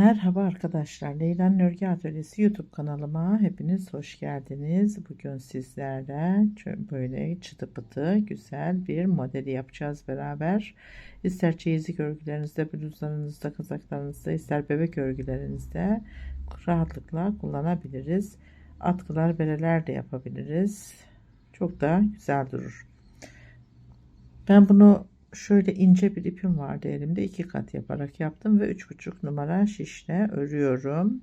Merhaba arkadaşlar. Leyla'nın Örgü Atölyesi YouTube kanalıma hepiniz hoş geldiniz. Bugün sizlerle böyle çıtı pıtı güzel bir modeli yapacağız beraber. İster çeyizlik örgülerinizde, bluzlarınızda, kazaklarınızda, ister bebek örgülerinizde rahatlıkla kullanabiliriz. Atkılar, bereler de yapabiliriz. Çok da güzel durur. Ben bunu şöyle ince bir ipim vardı elimde. İki kat yaparak yaptım ve üç buçuk numara şişle örüyorum.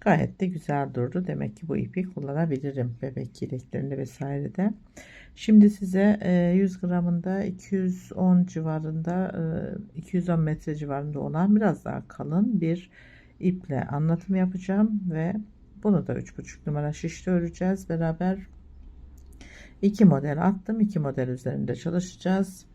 Gayet de güzel durdu. Demek ki bu ipi kullanabilirim bebek yeleklerinde vesairede şimdi size 100 gramında 210 civarında 210 metre civarında olan biraz daha kalın bir iple anlatım yapacağım ve bunu da üç buçuk numara şişle öreceğiz. Beraber iki model attım. İki model üzerinde çalışacağız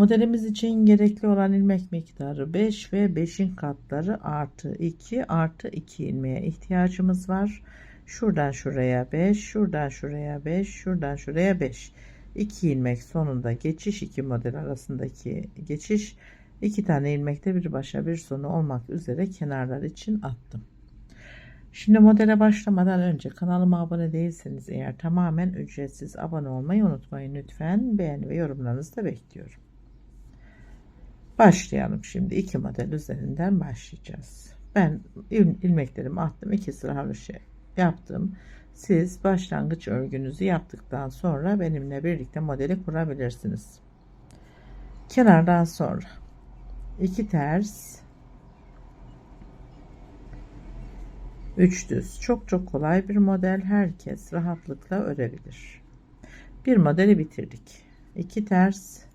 Modelimiz için gerekli olan ilmek miktarı 5 ve 5'in katları artı 2 artı 2 ilmeğe ihtiyacımız var. Şuradan şuraya 5, şuradan şuraya 5, şuradan şuraya 5. 2 ilmek sonunda geçiş iki model arasındaki geçiş iki tane ilmekte bir başa bir sonu olmak üzere kenarlar için attım. Şimdi modele başlamadan önce kanalıma abone değilseniz eğer tamamen ücretsiz abone olmayı unutmayın lütfen. Beğeni ve yorumlarınızı da bekliyorum. Başlayalım şimdi iki model üzerinden başlayacağız. Ben ilmeklerimi attım iki sıra haroşa yaptım. Siz başlangıç örgünüzü yaptıktan sonra benimle birlikte modeli kurabilirsiniz. Kenardan sonra iki ters 3 düz çok çok kolay bir model herkes rahatlıkla örebilir. Bir modeli bitirdik. 2 ters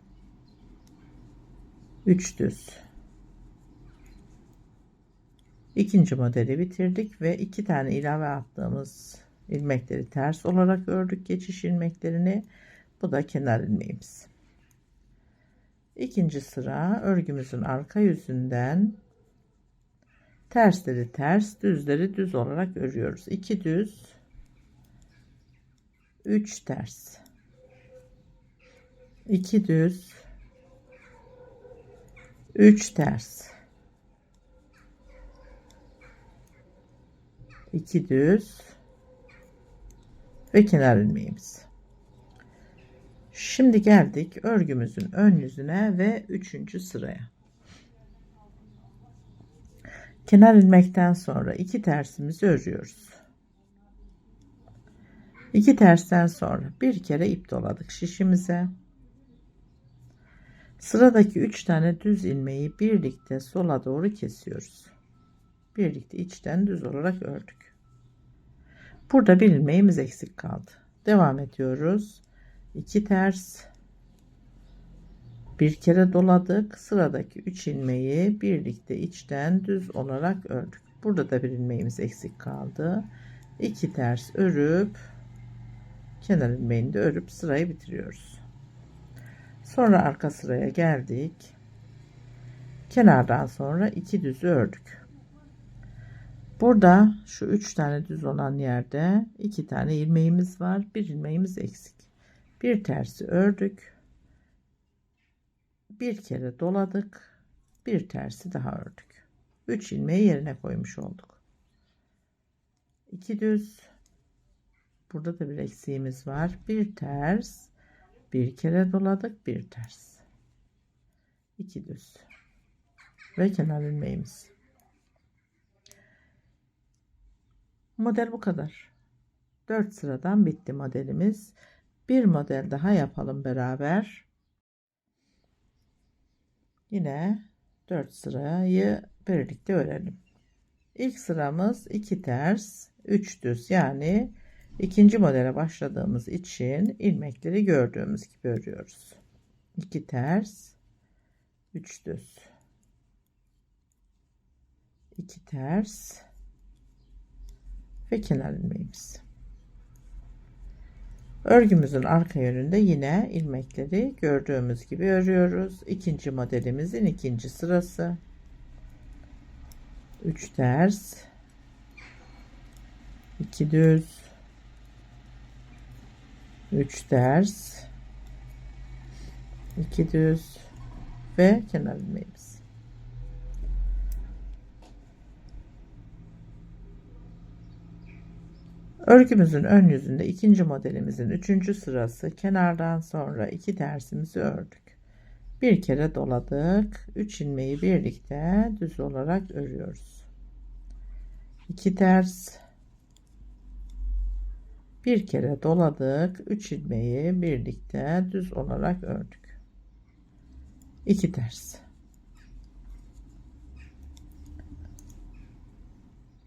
3 düz. İkinci modeli bitirdik ve iki tane ilave attığımız ilmekleri ters olarak ördük geçiş ilmeklerini. Bu da kenar ilmeğimiz. İkinci sıra örgümüzün arka yüzünden tersleri ters, düzleri düz olarak örüyoruz. 2 düz, 3 ters. 2 düz, 3 ters. 2 düz. Ve kenar ilmeğimiz. Şimdi geldik örgümüzün ön yüzüne ve üçüncü sıraya. Kenar ilmekten sonra iki tersimizi örüyoruz. İki tersten sonra bir kere ip doladık şişimize Sıradaki 3 tane düz ilmeği birlikte sola doğru kesiyoruz. Birlikte içten düz olarak ördük. Burada bir ilmeğimiz eksik kaldı. Devam ediyoruz. 2 ters bir kere doladık. Sıradaki 3 ilmeği birlikte içten düz olarak ördük. Burada da bir ilmeğimiz eksik kaldı. 2 ters örüp kenar ilmeğini de örüp sırayı bitiriyoruz. Sonra arka sıraya geldik. Kenardan sonra iki düzü ördük. Burada şu üç tane düz olan yerde iki tane ilmeğimiz var. Bir ilmeğimiz eksik. Bir tersi ördük. Bir kere doladık. Bir tersi daha ördük. Üç ilmeği yerine koymuş olduk. İki düz. Burada da bir eksiğimiz var. Bir ters bir kere doladık bir ters. İki düz. Ve kenar ilmeğimiz. Model bu kadar. 4 sıradan bitti modelimiz. Bir model daha yapalım beraber. Yine 4 sırayı birlikte örelim. İlk sıramız 2 ters 3 düz. Yani İkinci modele başladığımız için ilmekleri gördüğümüz gibi örüyoruz. 2 ters, 3 düz. 2 ters ve kenar ilmeğimiz. Örgümüzün arka yönünde yine ilmekleri gördüğümüz gibi örüyoruz. İkinci modelimizin ikinci sırası. 3 ters, 2 düz, 3 ters 2 düz. Ve kenar ilmeğimiz. Örgümüzün ön yüzünde ikinci modelimizin üçüncü sırası. Kenardan sonra iki tersimizi ördük. Bir kere doladık. 3 ilmeği birlikte düz olarak örüyoruz. 2 ters bir kere doladık. 3 ilmeği birlikte düz olarak ördük. 2 ters.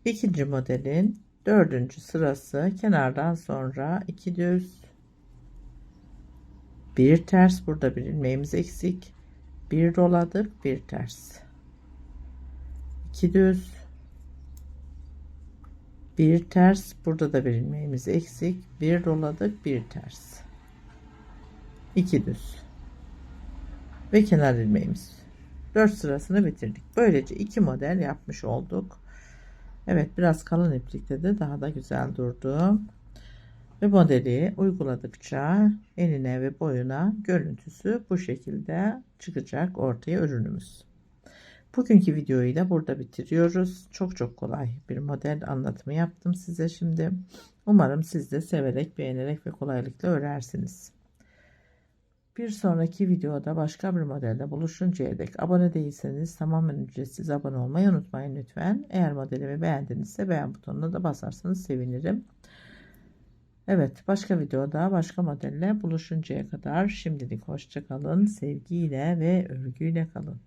İkinci modelin dördüncü sırası kenardan sonra iki düz bir ters burada bir ilmeğimiz eksik bir doladık bir ters iki düz bir ters. Burada da bir ilmeğimiz eksik. Bir doladık bir ters. İki düz. Ve kenar ilmeğimiz. 4 sırasını bitirdik. Böylece iki model yapmış olduk. Evet biraz kalın iplikte de daha da güzel durdu. Ve modeli uyguladıkça enine ve boyuna görüntüsü bu şekilde çıkacak ortaya ürünümüz. Bugünkü videoyu da burada bitiriyoruz. Çok çok kolay bir model anlatımı yaptım size şimdi. Umarım siz de severek, beğenerek ve kolaylıkla örersiniz. Bir sonraki videoda başka bir modelde buluşuncaya dek abone değilseniz tamamen ücretsiz abone olmayı unutmayın lütfen. Eğer modelimi beğendinizse beğen butonuna da basarsanız sevinirim. Evet başka videoda başka modelle buluşuncaya kadar şimdilik hoşçakalın. Sevgiyle ve örgüyle kalın.